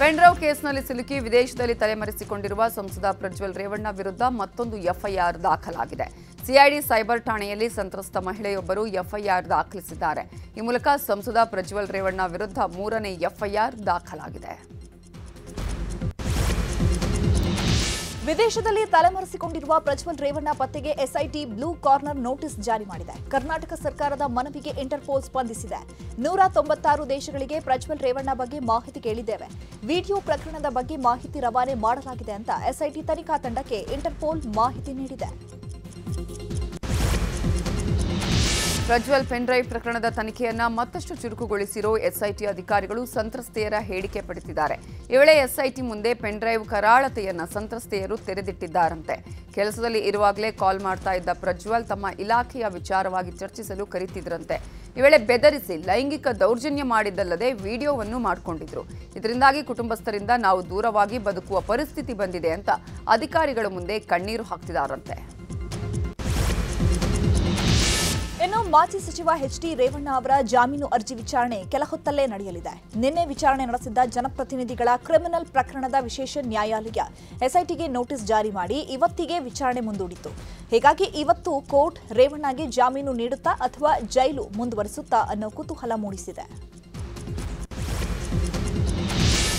ಪೆಂಡ್ರವ್ ಕೇಸ್ನಲ್ಲಿ ಸಿಲುಕಿ ವಿದೇಶದಲ್ಲಿ ತಲೆಮರೆಸಿಕೊಂಡಿರುವ ಸಂಸದ ಪ್ರಜ್ವಲ್ ರೇವಣ್ಣ ವಿರುದ್ಧ ಮತ್ತೊಂದು ಎಫ್ಐಆರ್ ದಾಖಲಾಗಿದೆ. ಸಿಐಡಿ ಸೈಬರ್ ಠಾಣೆಯಲ್ಲಿ ಸಂತ್ರಸ್ತ ಮಹಿಳೆಯೊಬ್ಬರು ಎಫ್ಐಆರ್ ದಾಖಲಿಸಿದ್ದಾರೆ. ಈ ಮೂಲಕ ಸಂಸದ ಪ್ರಜ್ವಲ್ ರೇವಣ್ಣ ವಿರುದ್ಧ ಮೂರನೇ ಎಫ್ಐಆರ್ ದಾಖಲಾಗಿದೆ. ವಿದೇಶದಲ್ಲಿ ತಲೆಮರೆಸಿಕೊಂಡಿರುವ ಪ್ರಜ್ವಲ್ ರೇವಣ್ಣ ಪತ್ತೆಗೆ ಎಸ್ಐಟಿ ಬ್ಲೂ ಕಾರ್ನರ್ ನೋಟಿಸ್ ಜಾರಿ ಮಾಡಿದೆ. ಕರ್ನಾಟಕ ಸರ್ಕಾರದ ಮನವಿಗೆ ಇಂಟರ್ಪೋಲ್ ಸ್ಪಂದಿಸಿದೆ. ನೂರ ತೊಂಬತ್ತಾರು ದೇಶಗಳಿಗೆ ಪ್ರಜ್ವಲ್ ರೇವಣ್ಣ ಬಗ್ಗೆ ಮಾಹಿತಿ ಕೇಳಿದ್ದೇವೆ. ವಿಡಿಯೋ ಪ್ರಕರಣದ ಬಗ್ಗೆ ಮಾಹಿತಿ ರವಾನೆ ಮಾಡಲಾಗಿದೆ ಅಂತ ಎಸ್ಐಟಿ ತನಿಖಾ ತಂಡಕ್ಕೆ ಇಂಟರ್ಪೋಲ್ ಮಾಹಿತಿ ನೀಡಿದೆ. ಪ್ರಜ್ವಲ್ ಪೆನ್ಡ್ರೈವ್ ಪ್ರಕರಣದ ತನಿಖೆಯನ್ನ ಮತ್ತಷ್ಟು ಚುರುಕುಗೊಳಿಸಿರೋ ಎಸ್ಐಟಿ ಅಧಿಕಾರಿಗಳು ಸಂತ್ರಸ್ತೆಯರ ಹೇಳಿಕೆ ಪಡೆದಿದ್ದಾರೆ. ಈ ವೇಳೆ ಎಸ್ಐಟಿ ಮುಂದೆ ಪೆನ್ಡ್ರೈವ್ ಕರಾಳತೆಯನ್ನ ಸಂತ್ರಸ್ತೆಯರು ತೆರೆದಿಟ್ಟಿದ್ದಾರಂತೆ. ಕೆಲಸದಲ್ಲಿ ಇರುವಾಗಲೇ ಕಾಲ್ ಮಾಡ್ತಾ ಇದ್ದ ಪ್ರಜ್ವಲ್ ತಮ್ಮ ಇಲಾಖೆಯ ವಿಚಾರವಾಗಿ ಚರ್ಚಿಸಲು ಕರೀತಿದ್ರಂತೆ. ಈ ವೇಳೆ ಬೆದರಿಸಿ ಲೈಂಗಿಕ ದೌರ್ಜನ್ಯ ಮಾಡಿದ್ದಲ್ಲದೆ ವಿಡಿಯೋವನ್ನು ಮಾಡಿಕೊಂಡಿದ್ರು. ಇದರಿಂದಾಗಿ ಕುಟುಂಬಸ್ಥರಿಂದ ನಾವು ದೂರವಾಗಿ ಬದುಕುವ ಪರಿಸ್ಥಿತಿ ಬಂದಿದೆ ಅಂತ ಅಧಿಕಾರಿಗಳ ಮುಂದೆ ಕಣ್ಣೀರು ಹಾಕ್ತಿದ್ದಾರಂತೆ. ಮಾಜಿ ಸಚಿವ ಎಚ್ ಡಿ ರೇವಣ್ಣ ಅವರ ಜಾಮೀನು ಅರ್ಜಿ ವಿಚಾರಣೆ ಕೆಲ ಹೊತ್ತಲ್ಲೇ ನಡೆಯಲಿದೆ. ನಿನ್ನೆ ವಿಚಾರಣೆ ನಡೆಸಿದ್ದ ಜನಪ್ರತಿನಿಧಿಗಳ ಕ್ರಿಮಿನಲ್ ಪ್ರಕರಣದ ವಿಶೇಷ ನ್ಯಾಯಾಲಯ ಎಸ್ಐಟಿಗೆ ನೋಟಿಸ್ ಜಾರಿ ಮಾಡಿ ಇವತ್ತಿಗೆ ವಿಚಾರಣೆ ಮುಂದೂಡಿತು. ಹೀಗಾಗಿ ಇವತ್ತು ಕೋರ್ಟ್ ರೇವಣ್ಣಗೆ ಜಾಮೀನು ನೀಡುತ್ತಾ ಅಥವಾ ಜೈಲು ಮುಂದುವರಿಸುತ್ತಾ ಅನ್ನೋ ಕುತೂಹಲ ಮೂಡಿಸಿದೆ.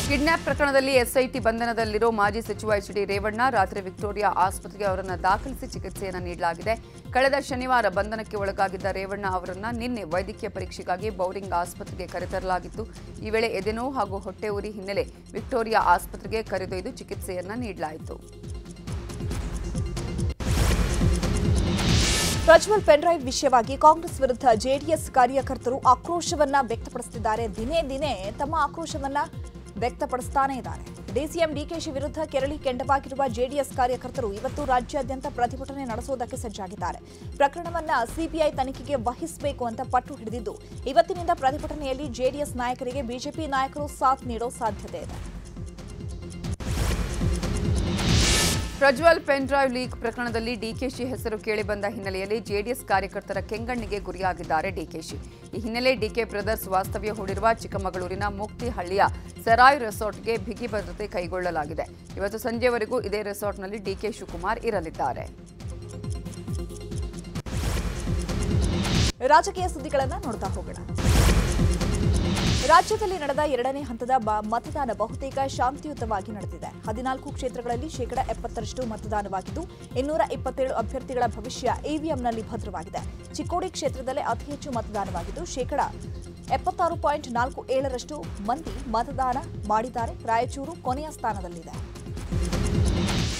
ಕಿಡ್ನಾಪ್ ಪ್ರಕರಣದಲ್ಲಿ ಎಸ್ಐಟಿ ಬಂಧನದಲ್ಲಿರೋ ಮಾಜಿ ಸಚಿವ ಎಚ್ ಡಿ ರೇವಣ್ಣ, ರಾತ್ರಿ ವಿಕ್ಟೋರಿಯಾ ಆಸ್ಪತ್ರೆಗೆ ಅವರನ್ನು ದಾಖಲಿಸಿ ಚಿಕಿತ್ಸೆಯನ್ನು ನೀಡಲಾಗಿದೆ. ಕಳೆದ ಶನಿವಾರ ಬಂಧನಕ್ಕೆ ಒಳಗಾಗಿದ್ದ ರೇವಣ್ಣ ಅವರನ್ನು ನಿನ್ನೆ ವೈದ್ಯಕೀಯ ಪರೀಕ್ಷೆಗಾಗಿ ಬೌರಿಂಗ್ ಆಸ್ಪತ್ರೆಗೆ ಕರೆತರಲಾಗಿತ್ತು. ಈ ವೇಳೆ ಎದೆನೋವು ಹಾಗೂ ಹೊಟ್ಟೆ ಉರಿ ಹಿನ್ನೆಲೆ ವಿಕ್ಟೋರಿಯಾ ಆಸ್ಪತ್ರೆಗೆ ಕರೆದೊಯ್ದು ಚಿಕಿತ್ಸೆಯನ್ನು ನೀಡಲಾಯಿತು. ಪ್ರಜ್ವಲ್ ಪೆನ್ಡ್ರೈವ್ ವಿಷಯವಾಗಿ ಕಾಂಗ್ರೆಸ್ ವಿರುದ್ಧ ಜೆಡಿಎಸ್ ಕಾರ್ಯಕರ್ತರು ಆಕ್ರೋಶವನ್ನ ವ್ಯಕ್ತಪಡಿಸುತ್ತಿದ್ದಾರೆ. ದಿನೇ ದಿನೇ ತಮ್ಮ ಆಕ್ರೋಶವನ್ನ ವ್ಯಕ್ತಪಡಿಸ್ತಾನೇ ಇದ್ದಾರೆ. ಡಿಸಿಎಂ ಡಿಕೆಶಿ ವಿರುದ್ಧ ಕೆರಳಿ ಕೆಂಡವಾಗಿರುವ ಜೆಡಿಎಸ್ ಕಾರ್ಯಕರ್ತರು ಇವತ್ತು ರಾಜ್ಯಾದ್ಯಂತ ಪ್ರತಿಭಟನೆ ನಡೆಸುವುದಕ್ಕೆ ಸಜ್ಜಾಗಿದ್ದಾರೆ. ಪ್ರಕರಣವನ್ನ ಸಿಬಿಐ ತನಿಖೆಗೆ ವಹಿಸಬೇಕು ಅಂತ ಪಟ್ಟು ಹಿಡಿದಿದ್ದು, ಇವತ್ತಿನಿಂದ ಪ್ರತಿಭಟನೆಯಲ್ಲಿ ಜೆಡಿಎಸ್ ನಾಯಕರಿಗೆ ಬಿಜೆಪಿ ನಾಯಕರು ಸಾಥ್ ನೀಡೋ ಸಾಧ್ಯತೆ ಇದೆ. ಪ್ರಜ್ವಲ್ ಪೆನ್ ಡ್ರೈವ್ ಲೀಕ್ ಪ್ರಕರಣದಲ್ಲಿ ಡಿಕೆಶಿ ಹೆಸರು ಕೇಳಿಬಂದ ಹಿನ್ನೆಲೆಯಲ್ಲಿ ಜೆಡಿಎಸ್ ಕಾರ್ಯಕರ್ತರ ಕೆಂಗಣ್ಣಿಗೆ ಗುರಿಯಾಗಿದ್ದಾರೆ ಡಿಕೆಶಿ. ಈ ಹಿನ್ನೆಲೆ ಡಿಕೆ ಬ್ರದರ್ಸ್ ವಾಸ್ತವ್ಯ ಹೂಡಿರುವ ಚಿಕ್ಕಮಗಳೂರಿನ ಮುಕ್ತಿಹಳ್ಳಿಯ ಸರಾಯ್ ರೆಸಾರ್ಟ್ಗೆ ಬಿಗಿ ಭದ್ರತೆ ಕೈಗೊಳ್ಳಲಾಗಿದೆ. ಇವತ್ತು ಸಂಜೆವರೆಗೂ ಇದೇ ರೆಸಾರ್ಟ್ನಲ್ಲಿ ಡಿಕೆ ಶಿವಕುಮಾರ್ ಇರಲಿದ್ದಾರೆ. ರಾಜಕೀಯ ಸುದ್ದಿಗಳನ್ನು ನೋಡ್ತಾ ಹೋಗೋಣ. ರಾಜ್ಯದಲ್ಲಿ ನಡೆದ ಎರಡನೇ ಹಂತದ ಮತದಾನ ಬಹುತೇಕ ಶಾಂತಿಯುತವಾಗಿ ನಡೆದಿದೆ. ಹದಿನಾಲ್ಕು ಕ್ಷೇತ್ರಗಳಲ್ಲಿ ಶೇಕಡ ಎಪ್ಪತ್ತರಷ್ಟು ಮತದಾನವಾಗಿದ್ದು, ಇನ್ನೂರ ಇಪ್ಪತ್ತೇಳು ಅಭ್ಯರ್ಥಿಗಳ ಭವಿಷ್ಯ ಇವಿಎಂನಲ್ಲಿ ಭದ್ರವಾಗಿದೆ. ಚಿಕ್ಕೋಡಿ ಕ್ಷೇತ್ರದಲ್ಲೇ ಅತಿ ಹೆಚ್ಚು ಮತದಾನವಾಗಿದ್ದು, ಶೇಕಡ ಎಪ್ಪತ್ತಾರು ಪಾಯಿಂಟ್ ನಾಲ್ಕು ಏಳರಷ್ಟು ಮಂದಿ ಮತದಾನ ಮಾಡಿದ್ದಾರೆ. ರಾಯಚೂರು ಕೊನೆಯ ಸ್ಥಾನದಲ್ಲಿದೆ.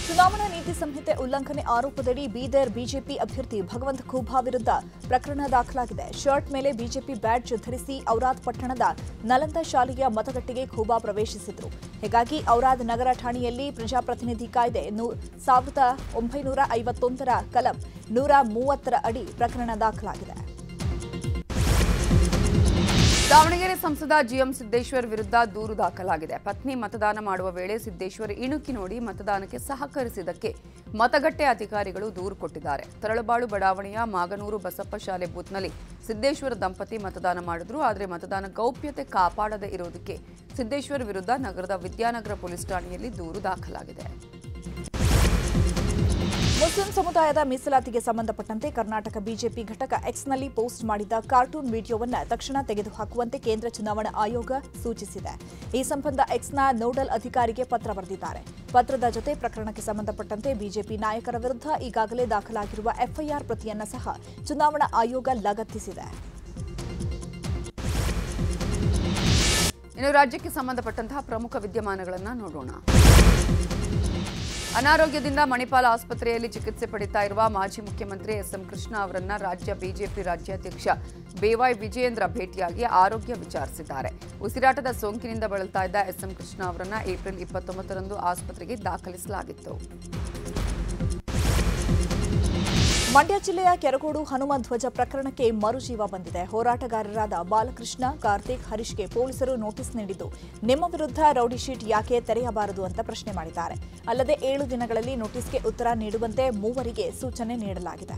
ಚುನಾವಣಾ ನೀತಿ ಸಂಹಿತೆ ಉಲ್ಲಂಘನೆ ಆರೋಪದಡಿ ಬೀದರ್ ಬಿಜೆಪಿ ಅಭ್ಯರ್ಥಿ ಭಗವಂತ ಖೂಬಾ ವಿರುದ್ಧ ಪ್ರಕರಣ ದಾಖಲಾಗಿದೆ. ಶರ್ಟ್ ಮೇಲೆ ಬಿಜೆಪಿ ಬ್ಯಾಡ್ಜ್ ಧರಿಸಿ ಔರಾದ್ ಪಟ್ಟಣದ ನಲಂದ ಶಾಲೆಯ ಮತಗಟ್ಟೆಗೆ ಖೂಬಾ ಪ್ರವೇಶಿಸಿದ್ರು. ಹೀಗಾಗಿ ಔರಾದ್ ನಗರ ಠಾಣೆಯಲ್ಲಿ ಪ್ರಜಾಪ್ರತಿನಿಧಿ ಕಾಯ್ದೆ ಸಾವಿರದ ಒಂಬೈನೂರ ಐವತ್ತೊಂದರ ಕಲಂ ನೂರ ಮೂವತ್ತರ ಅಡಿ ಪ್ರಕರಣ ದಾಖಲಾಗಿದೆ. ದಾವಣಗೆರೆ ಸಂಸದ ಜಿಎಂ ಸಿದ್ದೇಶ್ವರ್ ವಿರುದ್ಧ ದೂರು ದಾಖಲಾಗಿದೆ. ಪತ್ನಿ ಮತದಾನ ಮಾಡುವ ವೇಳೆ ಸಿದ್ದೇಶ್ವರ್ ಇಣುಕಿ ನೋಡಿ ಮತದಾನಕ್ಕೆ ಸಹಕರಿಸಿದ್ದಕ್ಕೆ ಮತಗಟ್ಟೆ ಅಧಿಕಾರಿಗಳು ದೂರು ಕೊಟ್ಟಿದ್ದಾರೆ. ತರಳಬಾಳು ಬಡಾವಣೆಯ ಮಾಗನೂರು ಬಸಪ್ಪ ಶಾಲೆ ಬೂತ್ನಲ್ಲಿ ಸಿದ್ದೇಶ್ವರ ದಂಪತಿ ಮತದಾನ ಮಾಡಿದ್ರು. ಆದರೆ ಮತದಾನ ಗೌಪ್ಯತೆ ಕಾಪಾಡದೇ ಇರೋದಕ್ಕೆ ಸಿದ್ದೇಶ್ವರ್ ವಿರುದ್ಧ ನಗರದ ವಿದ್ಯಾನಗರ ಪೊಲೀಸ್ ಠಾಣೆಯಲ್ಲಿ ದೂರು ದಾಖಲಾಗಿದೆ. ಮುಸ್ಲಿಂ ಸಮುದಾಯದ ಮೀಸಲಾತಿಗೆ ಸಂಬಂಧಪಟ್ಟಂತೆ ಕರ್ನಾಟಕ ಬಿಜೆಪಿ ಘಟಕ ಎಕ್ಸ್ನಲ್ಲಿ ಪೋಸ್ಟ್ ಮಾಡಿದ್ದ ಕಾರ್ಟೂನ್ ವಿಡಿಯೋವನ್ನು ತಕ್ಷಣ ತೆಗೆದುಹಾಕುವಂತೆ ಕೇಂದ್ರ ಚುನಾವಣಾ ಆಯೋಗ ಸೂಚಿಸಿದೆ. ಈ ಸಂಬಂಧ ಎಕ್ಸ್ನ ನೋಡಲ್ ಅಧಿಕಾರಿಗೆ ಪತ್ರ ಬರೆದಿದ್ದಾರೆ. ಪತ್ರದ ಜೊತೆ ಪ್ರಕರಣಕ್ಕೆ ಸಂಬಂಧಪಟ್ಟಂತೆ ಬಿಜೆಪಿ ನಾಯಕರ ವಿರುದ್ಧ ಈಗಾಗಲೇ ದಾಖಲಾಗಿರುವ ಎಫ್ಐಆರ್ ಪ್ರತಿಯನ್ನು ಸಹ ಚುನಾವಣಾ ಆಯೋಗ ಲಗತ್ತಿಸಿದೆ. ಇನ್ನು ರಾಜ್ಯಕ್ಕೆ ಸಂಬಂಧಪಟ್ಟಂತಹ ಪ್ರಮುಖ ವಿದ್ಯಮಾನಗಳನ್ನು ನೋಡೋಣ. ಅನಾರೋಗ್ಯದಿಂದ ಮಣಿಪಾಲ ಆಸ್ಪತ್ರೆಯಲ್ಲಿ ಚಿಕಿತ್ಸೆ ಪಡಿತಾ ಇರುವ ಮಾಜಿ ಮುಖ್ಯಮಂತ್ರಿ ಎಸ್ಎಂ ಕೃಷ್ಣ ಅವರನ್ನ ರಾಜ್ಯ ಬಿಜೆಪಿ ರಾಜ್ಯಾಧ್ಯಕ್ಷ ಬೇವಾಯ್ ವಿಜಯೇಂದ್ರ ಭೇಟಿಯಾಗಿ ಆರೋಗ್ಯ ವಿಚಾರಿಸಿದ್ದಾರೆ. ಉಸಿರಾಟದ ಸೋಂಕಿನಿಂದ ಬಳಲ್ತಾ ಇದ್ದ ಎಸ್ಎಂ ಕೃಷ್ಣ ಅವರನ್ನ ಏಪ್ರಿಲ್ ಇಪ್ಪತ್ತೊಂಬತ್ತರಂದು ಆಸ್ಪತ್ರೆಗೆ ದಾಖಲಿಸಲಾಗಿತ್ತು. ಮಂಡ್ಯ ಜಿಲ್ಲೆಯ ಕೆರಗೋಡು ಹನುಮ ಧ್ವಜ ಪ್ರಕರಣಕ್ಕೆ ಮರುಜೀವ ಬಂದಿದೆ. ಹೋರಾಟಗಾರರಾದ ಬಾಲಕೃಷ್ಣ, ಕಾರ್ತಿಕ್, ಹರೀಶ್ಗೆ ಪೊಲೀಸರು ನೋಟಿಸ್ ನೀಡಿದ್ದು, ನಿಮ್ಮ ವಿರುದ್ಧ ರೌಡಿ ಶೀಟ್ ಯಾಕೆ ತೆರೆಯಬಾರದು ಅಂತ ಪ್ರಶ್ನೆ ಮಾಡಿದ್ದಾರೆ. ಅಲ್ಲದೆ ಏಳು ದಿನಗಳಲ್ಲಿ ನೋಟಿಸ್ಗೆ ಉತ್ತರ ನೀಡುವಂತೆ ಮೂವರಿಗೆ ಸೂಚನೆ ನೀಡಲಾಗಿದೆ.